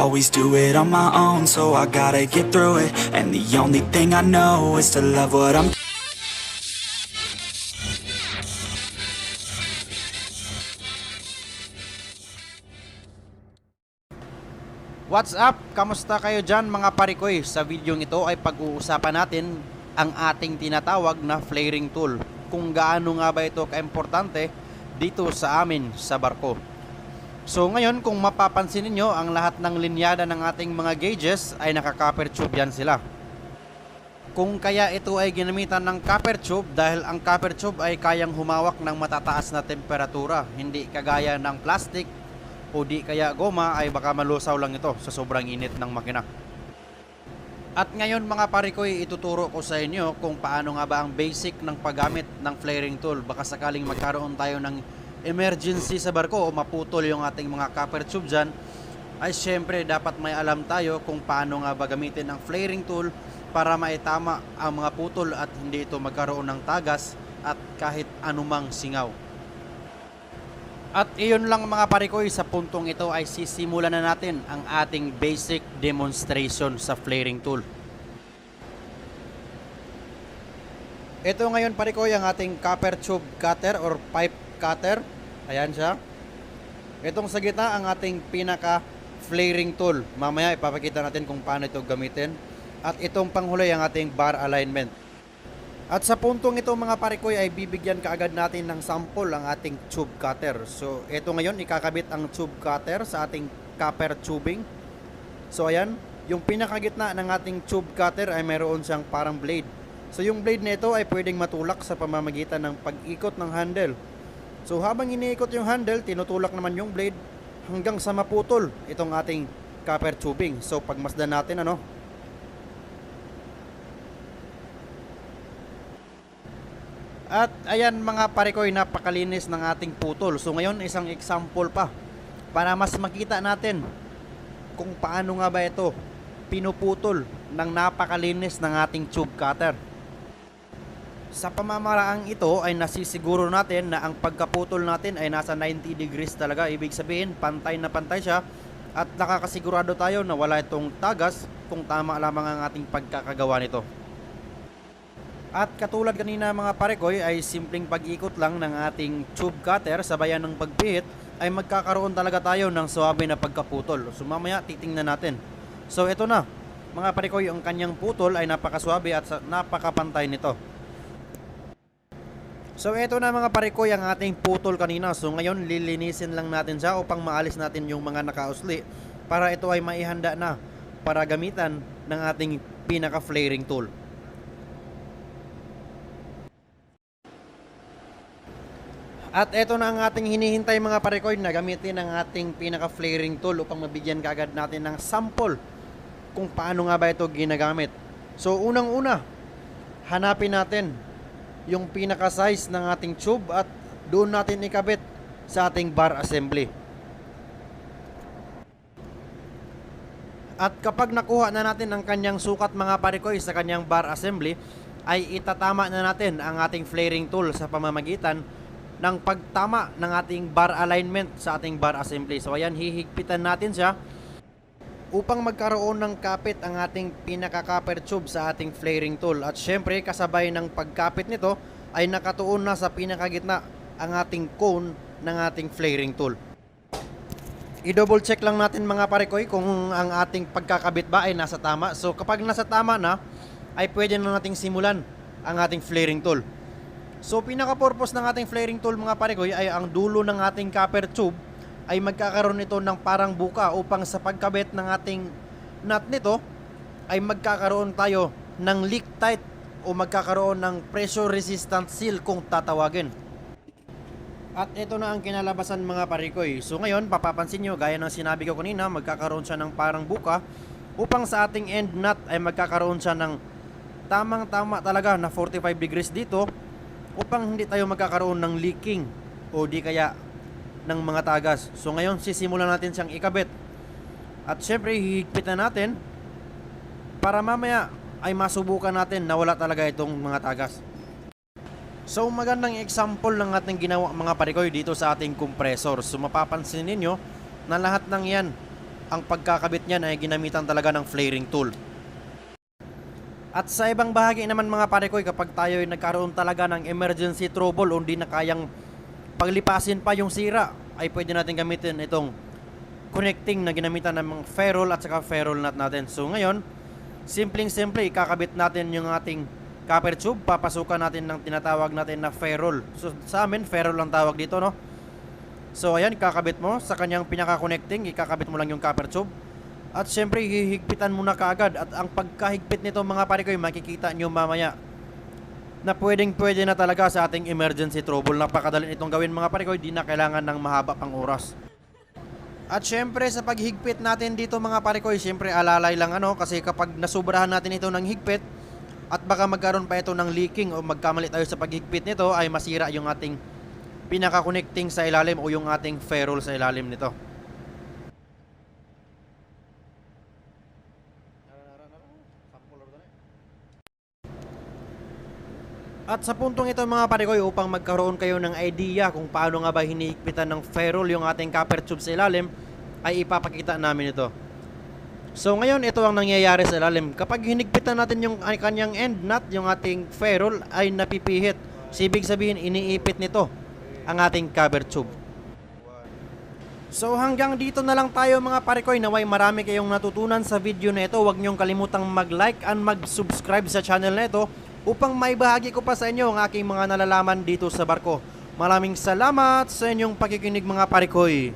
always do it on my own, so I gotta get through it. And the only thing I know is to love what I'm What's up? Kamusta kayo dyan mga parikoy? Sa video ito ay pag-uusapan natin ang ating tinatawag na flaring tool. Kung gaano nga ba ito kaimportante dito sa amin sa barko. So ngayon kung mapapansin ninyo ang lahat ng linyada ng ating mga gauges ay naka-copper tube yan sila. Kung kaya ito ay ginamitan ng copper tube dahil ang copper tube ay kayang humawak ng matataas na temperatura, hindi kagaya ng plastic o di kaya goma ay baka malusaw lang ito sa sobrang init ng makina. At ngayon mga parikoy, ituturo ko sa inyo kung paano nga ba ang basic ng paggamit ng flaring tool. Baka sakaling magkaroon tayo ng emergency sa barko o maputol yung ating mga copper tube dyan, ay syempre dapat may alam tayo kung paano nga ba gamitin ang flaring tool para maitama ang mga putol at hindi ito magkaroon ng tagas at kahit anumang singaw. At iyon lang mga parikoy, sa puntong ito ay sisimulan na natin ang ating basic demonstration sa flaring tool. Ito ngayon parikoy ang ating copper tube cutter or pipe cutter. Ayan siya. Itong sa gitna ang ating pinaka flaring tool. Mamaya ipapakita natin kung paano ito gamitin. At itong panghuli ang ating bar alignment. At sa puntong ito mga parikoy ay bibigyan kaagad natin ng sample ang ating tube cutter. So ito ngayon ikakabit ang tube cutter sa ating copper tubing. So ayan, yung pinakagitna ng ating tube cutter ay mayroon siyang parang blade. So yung blade nito ay pwedeng matulak sa pamamagitan ng pag-ikot ng handle. So habang iniikot yung handle, tinutulak naman yung blade hanggang sa maputol itong ating copper tubing. So pagmasdan natin ano, At ayan mga parikoy, napakalinis ng ating putol. So ngayon isang example pa para mas makita natin kung paano nga ba ito pinuputol ng napakalinis ng ating tube cutter. Sa pamamaraang ito ay nasisiguro natin na ang pagkaputol natin ay nasa 90 degrees talaga. Ibig sabihin, pantay na pantay siya at nakakasigurado tayo na wala itong tagas kung tama lamang ang ating pagkakagawa nito. At katulad kanina mga parekoy ay simpleng pag-ikot lang ng ating tube cutter sabayan ng pagpihit ay magkakaroon talaga tayo ng suwabe na pagkaputol. So mamaya titingnan natin. So ito na, mga parekoy, ang kanyang putol ay napakaswabe at napakapantay nito. So ito na mga parekoy ang ating putol kanina. So ngayon lilinisin lang natin siya upang maalis natin yung mga nakausli para ito ay maihanda na para gamitan ng ating pinaka-flaring tool. At ito na ang ating hinihintay mga parekoy na gamitin ang ating pinaka-flaring tool upang mabigyan kaagad natin ng sample kung paano nga ba ito ginagamit. So unang-una, hanapin natin yung pinaka-size ng ating tube at doon natin ikabit sa ating bar assembly. At kapag nakuha na natin ang kanyang sukat mga parekoy sa kanyang bar assembly, ay itatama na natin ang ating flaring tool sa pamamagitan ng pagtama ng ating bar alignment sa ating bar assembly. So ayan, hihigpitan natin siya upang magkaroon ng kapit ang ating pinaka-copper tube sa ating flaring tool. At syempre, kasabay ng pagkapit nito ay nakatuon na sa pinakagitna ang ating cone ng ating flaring tool. I-double check lang natin mga parekoy kung ang ating pagkakabit ba ay nasa tama. So kapag nasa tama na, ay pwede na nating simulan ang ating flaring tool. So pinaka-purpose ng ating flaring tool mga parekoy ay ang dulo ng ating copper tube ay magkakaroon ito ng parang buka upang sa pagkabit ng ating nut nito ay magkakaroon tayo ng leak tight o magkakaroon ng pressure resistant seal kung tatawagin. At ito na ang kinalabasan mga parikoy. So ngayon, papapansin nyo, gaya ng sinabi ko kanina, magkakaroon siya ng parang buka upang sa ating end nut ay magkakaroon siya ng tamang-tama talaga na 45 degrees dito upang hindi tayo magkakaroon ng leaking o di kaya ng mga tagas. So ngayon, sisimulan natin siyang ikabit. At syempre, hihigpit na natin para mamaya ay masubukan natin na wala talaga itong mga tagas. So magandang example ng ating ginawa mga parikoy dito sa ating compressor. So mapapansin ninyo na lahat ng yan ang pagkakabit niyan ay ginamitan talaga ng flaring tool. At sa ibang bahagi naman mga pare ko, kapag tayo ay nagkaroon talaga ng emergency trouble o hindi na kayang paglipasin pa yung sira, ay pwede natin gamitin itong connecting na ginamitan ng mga ferrule at saka ferrule nut natin. So ngayon, simpleng-simple, ikakabit natin yung ating copper tube, papasukan natin ng tinatawag natin na ferrule. So sa amin, ferrule ang tawag dito, no? So ayan, ikakabit mo sa kanyang pinaka-connecting, ikakabit mo lang yung copper tube. At syempre, hihigpitan mo na kaagad. At ang pagkahigpit nito mga pare ko, makikita nyo mamaya na pwedeng pwede na talaga sa ating emergency trouble. Napakadali itong gawin mga pare ko, di na kailangan ng mahaba pang oras. At syempre sa paghigpit natin dito mga pare ko, syempre alalay lang ano kasi kapag nasubrahan natin ito ng higpit at baka magkaroon pa ito ng leaking o magkamali tayo sa paghigpit nito ay masira yung ating pinaka-connecting sa ilalim o yung ating ferrule sa ilalim nito. At sa puntong ito mga pare ko, upang magkaroon kayo ng idea kung paano nga ba hinihigpitan ng ferrule yung ating copper tube sa ilalim, ay ipapakita namin ito. So ngayon, ito ang nangyayari sa ilalim. Kapag hinigpitan natin yung kanyang end nut, yung ating ferrule ay napipihit. So, ibig sabihin, iniipit nito ang ating cover tube. So hanggang dito na lang tayo mga parekoy naway marami kayong natutunan sa video na ito. Huwag niyong kalimutang mag-like and mag-subscribe sa channel na ito upang maibahagi ko pa sa inyo ang aking mga nalalaman dito sa barko. Maraming salamat sa inyong pakikinig mga parekoy.